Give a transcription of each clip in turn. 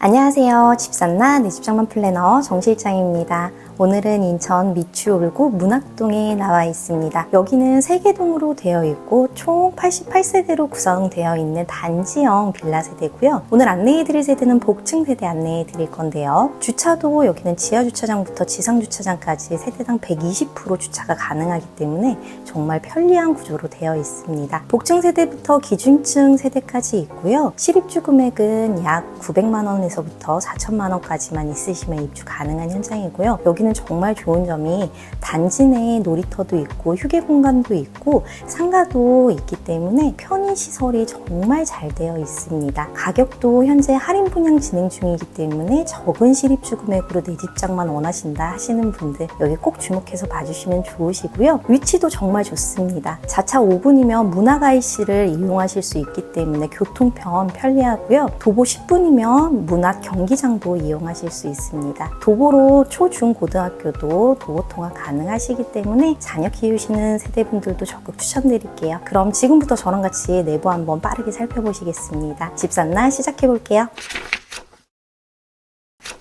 안녕하세요. 집산나 내 집장만 플래너 정실장입니다. 오늘은 인천 미추홀구 문학동에 나와 있습니다. 여기는 세개동으로 되어 있고 총 88세대로 구성되어 있는 단지형 빌라 세대고요. 오늘 안내해 드릴 세대는 복층 세대 안내해 드릴 건데요. 주차도 여기는 지하 주차장부터 지상 주차장까지 세대당 120% 주차가 가능하기 때문에 정말 편리한 구조로 되어 있습니다. 복층 세대부터 기준층 세대까지 있고요. 실입주 금액은 약 900만 원에서부터 4천만 원까지만 있으시면 입주 가능한 현장이고요. 여기는 정말 좋은 점이 단지 내에 놀이터도 있고 휴게 공간도 있고 상가도 있기 때문에 편의 시설이 정말 잘 되어 있습니다. 가격도 현재 할인 분양 진행 중이기 때문에 적은 실입주 금액으로 내 집장만 원하신다 하시는 분들 여기 꼭 주목해서 봐주시면 좋으시고요. 위치도 정말 좋습니다. 자차 5분이면 문화가이시를 이용하실 수 있기 때문에 교통편 편리하고요. 도보 10분이면 문학 경기장도 이용하실 수 있습니다. 도보로 초, 중, 고등 학교도 도보 통학 가능하시기 때문에 자녀 키우시는 세대분들도 적극 추천드릴게요. 그럼 지금부터 저랑 같이 내부 한번 빠르게 살펴보시겠습니다. 집산날 시작해 볼게요.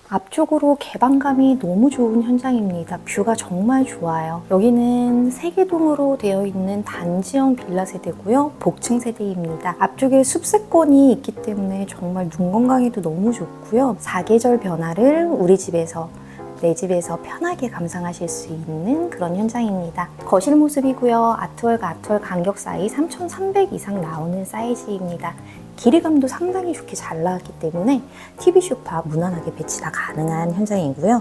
앞쪽으로 개방감이 너무 좋은 현장입니다. 뷰가 정말 좋아요. 여기는 세개동으로 되어 있는 단지형 빌라 세대고요. 복층 세대입니다. 앞쪽에 숲세권이 있기 때문에 정말 눈 건강에도 너무 좋고요. 사계절 변화를 우리 집에서 내 집에서 편하게 감상하실 수 있는 그런 현장입니다. 거실 모습이고요. 아트월과 아트월 간격 사이 3,300 이상 나오는 사이즈입니다. 길이감도 상당히 좋게 잘 나왔기 때문에 TV 쇼파 무난하게 배치가 가능한 현장이고요.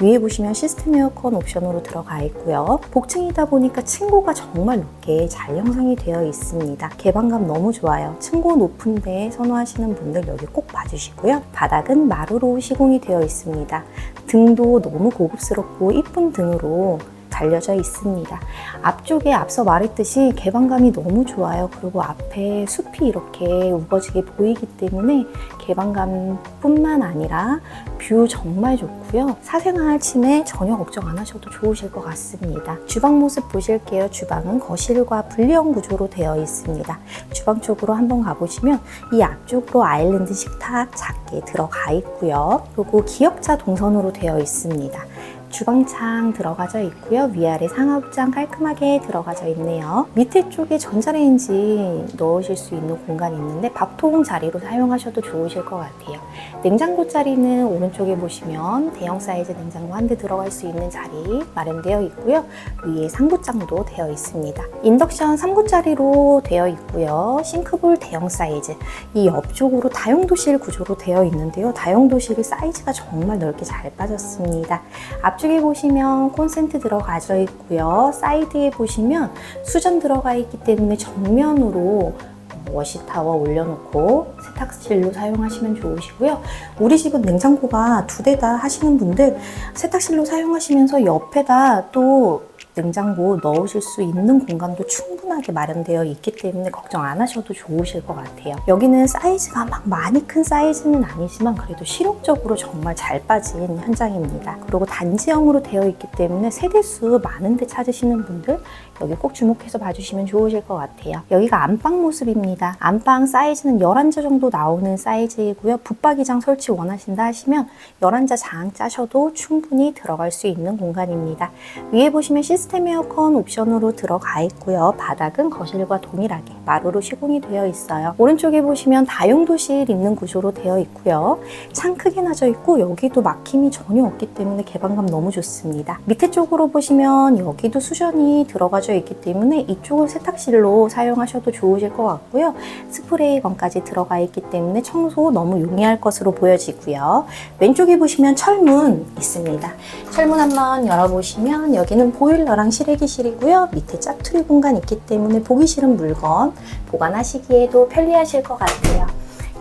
위에 보시면 시스템 에어컨 옵션으로 들어가 있고요. 복층이다 보니까 층고가 정말 높게 잘 형성이 되어 있습니다. 개방감 너무 좋아요. 층고 높은데 선호하시는 분들 여기 꼭 봐주시고요. 바닥은 마루로 시공이 되어 있습니다. 등도 너무 고급스럽고 이쁜 등으로 달려져 있습니다. 앞쪽에 앞서 말했듯이 개방감이 너무 좋아요. 그리고 앞에 숲이 이렇게 우거지게 보이기 때문에 개방감뿐만 아니라 뷰 정말 좋고요. 사생활 침해 전혀 걱정 안 하셔도 좋으실 것 같습니다. 주방 모습 보실게요. 주방은 거실과 분리형 구조로 되어 있습니다. 주방 쪽으로 한번 가보시면 이 앞쪽으로 아일랜드 식탁 작게 들어가 있고요. 그리고 기역자 동선으로 되어 있습니다. 주방창 들어가져 있고요. 위아래 상하부장 깔끔하게 들어가져 있네요. 밑에 쪽에 전자레인지 넣으실 수 있는 공간이 있는데 밥통 자리로 사용하셔도 좋으실 것 같아요. 냉장고 자리는 오른쪽에 보시면 대형 사이즈 냉장고 한 대 들어갈 수 있는 자리 마련되어 있고요. 위에 상부장도 되어 있습니다. 인덕션 3구짜리로 되어 있고요. 싱크볼 대형 사이즈. 이 옆쪽으로 다용도실 구조로 되어 있는데요. 다용도실이 사이즈가 정말 넓게 잘 빠졌습니다. 앞 쪽에 보시면 콘센트 들어가져 있고요. 사이드에 보시면 수전 들어가 있기 때문에 정면으로 워시타워 올려놓고 세탁실로 사용하시면 좋으시고요. 우리 집은 냉장고가 두 대 다 하시는 분들 세탁실로 사용하시면서 옆에다 또 냉장고 넣으실 수 있는 공간도 충분하게 마련되어 있기 때문에 걱정 안 하셔도 좋으실 것 같아요. 여기는 사이즈가 막 많이 큰 사이즈는 아니지만 그래도 실용적으로 정말 잘 빠진 현장입니다. 그리고 단지형으로 되어 있기 때문에 세대수 많은데 찾으시는 분들 여기 꼭 주목해서 봐주시면 좋으실 것 같아요. 여기가 안방 모습입니다. 안방 사이즈는 11자 정도 나오는 사이즈이고요. 붙박이장 설치 원하신다 하시면 11자 장 짜셔도 충분히 들어갈 수 있는 공간입니다. 위에 보시면 시스템 에어컨 옵션으로 들어가 있고요. 바닥은 거실과 동일하게 마루로 시공이 되어 있어요. 오른쪽에 보시면 다용도실 있는 구조로 되어 있고요. 창 크게 나져 있고 여기도 막힘이 전혀 없기 때문에 개방감 너무 좋습니다. 밑에 쪽으로 보시면 여기도 수전이 들어가 져 있기 때문에 이쪽을 세탁실로 사용하셔도 좋으실 것 같고요. 스프레이건까지 들어가 있기 때문에 청소 너무 용이할 것으로 보여지고요. 왼쪽에 보시면 철문 있습니다. 철문 한번 열어보시면 여기는 보일러랑 실외기실이고요. 밑에 짜투리 공간 있기 때문에 보기 싫은 물건 보관하시기에도 편리하실 것 같아요.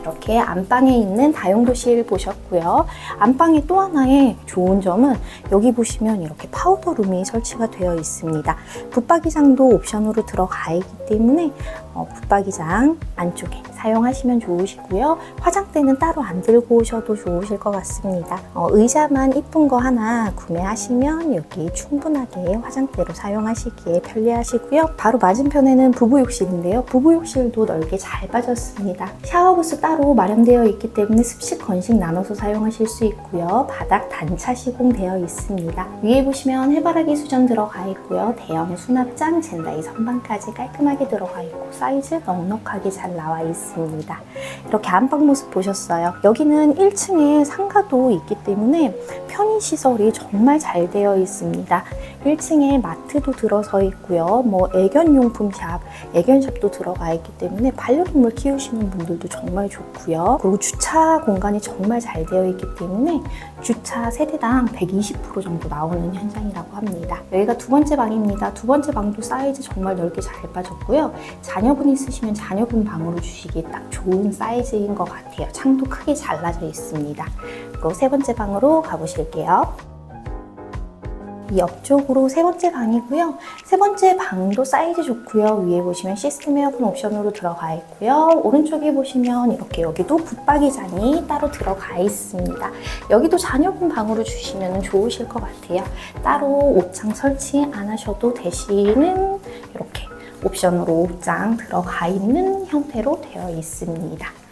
이렇게 안방에 있는 다용도실 보셨고요. 안방에 또 하나의 좋은 점은 여기 보시면 이렇게 파우더룸이 설치가 되어 있습니다. 붙박이장도 옵션으로 들어가 있기 때문에 어, 붙박이장 안쪽에 사용하시면 좋으시고요. 화장대는 따로 안 들고 오셔도 좋으실 것 같습니다. 어, 의자만 이쁜 거 하나 구매하시면 여기 충분하게 화장대로 사용하시기에 편리하시고요. 바로 맞은편에는 부부욕실인데요. 부부욕실도 넓게 잘 빠졌습니다. 샤워부스 따로 마련되어 있기 때문에 습식 건식 나눠서 사용하실 수 있고요. 바닥 단차 시공되어 있습니다. 위에 보시면 해바라기 수전 들어가 있고요. 대형 수납장, 젠다이 선반까지 깔끔하게 들어가 있고 사이즈 넉넉하게 잘 나와 있습니다. 이렇게 안방 모습 보셨어요. 여기는 1층에 상가도 있기 때문에 편의시설이 정말 잘 되어 있습니다. 1층에 마트도 들어서 있고요. 뭐 애견용품 샵, 애견샵도 들어가 있기 때문에 반려동물 키우시는 분들도 정말 좋고요. 그리고 주차 공간이 정말 잘 되어 있기 때문에 주차 세대당 120% 정도 나오는 현장이라고 합니다. 여기가 두 번째 방입니다. 두 번째 방도 사이즈 정말 넓게 잘 빠졌고요. 자녀분 있으시면 자녀분 방으로 주시기 딱 좋은 사이즈인 것 같아요. 창도 크게 잘라져 있습니다. 그리고 세 번째 방으로 가보실게요. 이 옆쪽으로 세 번째 방이고요. 세 번째 방도 사이즈 좋고요. 위에 보시면 시스템 에어컨 옵션으로 들어가 있고요. 오른쪽에 보시면 이렇게 여기도 붙박이장이 따로 들어가 있습니다. 여기도 자녀분 방으로 주시면 좋으실 것 같아요. 따로 옷장 설치 안 하셔도 되시는 이렇게 옵션으로 옷장 들어가 있는 형태로 되어 있습니다.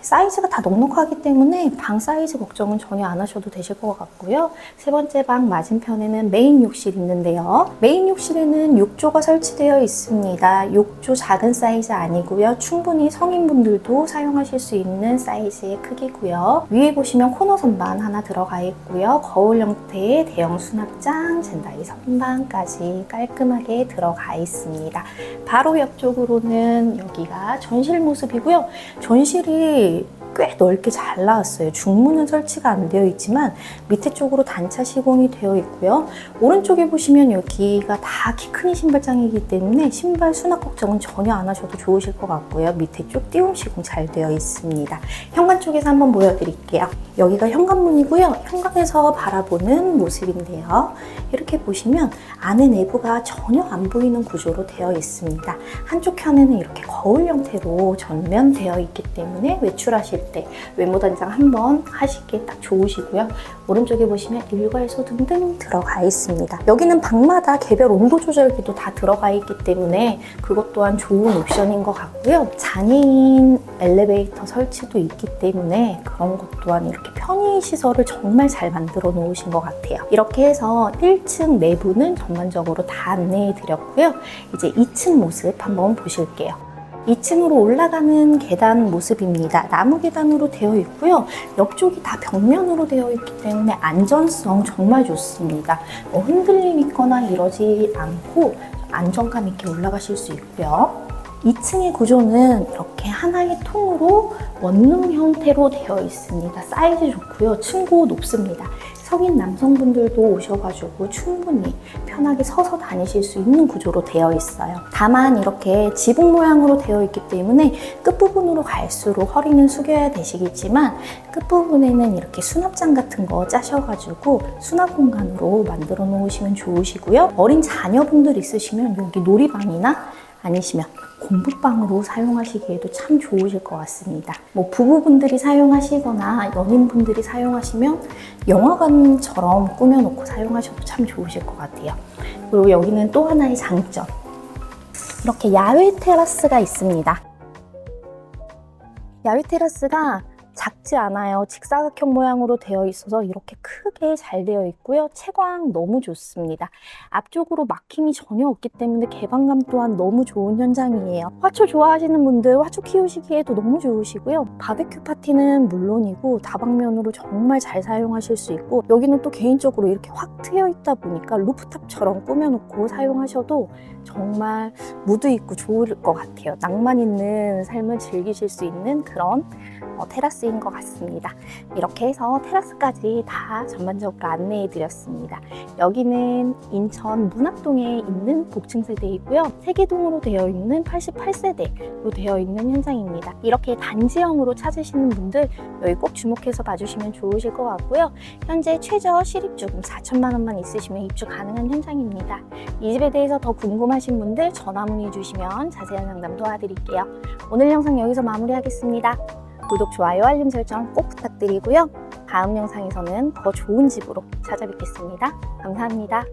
사이즈가 다 넉넉하기 때문에 방 사이즈 걱정은 전혀 안 하셔도 되실 것 같고요. 세 번째 방 맞은편에는 메인 욕실 있는데요. 메인 욕실에는 욕조가 설치되어 있습니다. 욕조 작은 사이즈 아니고요. 충분히 성인분들도 사용하실 수 있는 사이즈의 크기고요. 위에 보시면 코너 선반 하나 들어가 있고요. 거울 형태의 대형 수납장, 젠다이 선반까지 깔끔하게 들어가 있습니다. 바로 옆쪽으로는 여기가 전실 모습이고요. 전실이 꽤 넓게 잘 나왔어요. 중문은 설치가 안 되어 있지만 밑에 쪽으로 단차 시공이 되어 있고요. 오른쪽에 보시면 여기가 다 키 큰 신발장이기 때문에 신발 수납 걱정은 전혀 안 하셔도 좋으실 것 같고요. 밑에 쪽 띄움 시공 잘 되어 있습니다. 현관 쪽에서 한번 보여드릴게요. 여기가 현관문이고요. 현관에서 바라보는 모습인데요. 이렇게 보시면 안에 내부가 전혀 안 보이는 구조로 되어 있습니다. 한쪽 편에는 이렇게 거울 형태로 전면되어 있기 때문에 외출하실 때 외모 단장 한번 하시기에 딱 좋으시고요. 오른쪽에 보시면 일괄소 등등 들어가 있습니다. 여기는 방마다 개별 온도 조절기도 다 들어가 있기 때문에 그것 또한 좋은 옵션인 것 같고요. 장애인 엘리베이터 설치도 있기 때문에 그런 것 또한 이렇게 편의 시설을 정말 잘 만들어 놓으신 것 같아요. 이렇게 해서 1층 내부는 전반적으로 다 안내해 드렸고요. 이제 2층 모습 한번 보실게요. 2층으로 올라가는 계단 모습입니다. 나무 계단으로 되어 있고요. 옆쪽이 다 벽면으로 되어 있기 때문에 안전성 정말 좋습니다. 뭐 흔들림 있거나 이러지 않고 안정감 있게 올라가실 수 있고요. 2층의 구조는 이렇게 하나의 통으로 원룸 형태로 되어 있습니다. 사이즈 좋고요. 층고 높습니다. 성인 남성분들도 오셔가지고 충분히 편하게 서서 다니실 수 있는 구조로 되어 있어요. 다만 이렇게 지붕 모양으로 되어 있기 때문에 끝부분으로 갈수록 허리는 숙여야 되시겠지만 끝부분에는 이렇게 수납장 같은 거 짜셔가지고 수납 공간으로 만들어 놓으시면 좋으시고요. 어린 자녀분들 있으시면 여기 놀이방이나 아니시면 공부방으로 사용하시기에도 참 좋으실 것 같습니다. 뭐 부부분들이 사용하시거나 연인분들이 사용하시면 영화관처럼 꾸며놓고 사용하셔도 참 좋으실 것 같아요. 그리고 여기는 또 하나의 장점. 이렇게 야외 테라스가 있습니다. 야외 테라스가 작지 않아요. 직사각형 모양으로 되어 있어서 이렇게 크게 잘 되어 있고요. 채광 너무 좋습니다. 앞쪽으로 막힘이 전혀 없기 때문에 개방감 또한 너무 좋은 현장이에요. 화초 좋아하시는 분들 화초 키우시기에도 너무 좋으시고요. 바베큐 파티는 물론이고 다방면으로 정말 잘 사용하실 수 있고 여기는 또 개인적으로 이렇게 확 트여 있다 보니까 루프탑처럼 꾸며놓고 사용하셔도 정말 무드 있고 좋을 것 같아요. 낭만 있는 삶을 즐기실 수 있는 그런 어, 테라스 인 테라스인 것 같습니다. 이렇게 해서 테라스까지 다 전반적으로 안내해 드렸습니다. 여기는 인천 문학동에 있는 복층 세대이고요. 세계동으로 되어 있는 88세대로 되어 있는 현장입니다. 이렇게 단지형으로 찾으시는 분들 여기 꼭 주목해서 봐주시면 좋으실 것 같고요. 현재 최저 실입주금 4천만 원만 있으시면 입주 가능한 현장입니다. 이 집에 대해서 더 궁금하신 분들 전화 문의 주시면 자세한 상담 도와드릴게요. 오늘 영상 여기서 마무리하겠습니다. 구독, 좋아요, 알림 설정 꼭 부탁드리고요. 다음 영상에서는 더 좋은 집으로 찾아뵙겠습니다. 감사합니다.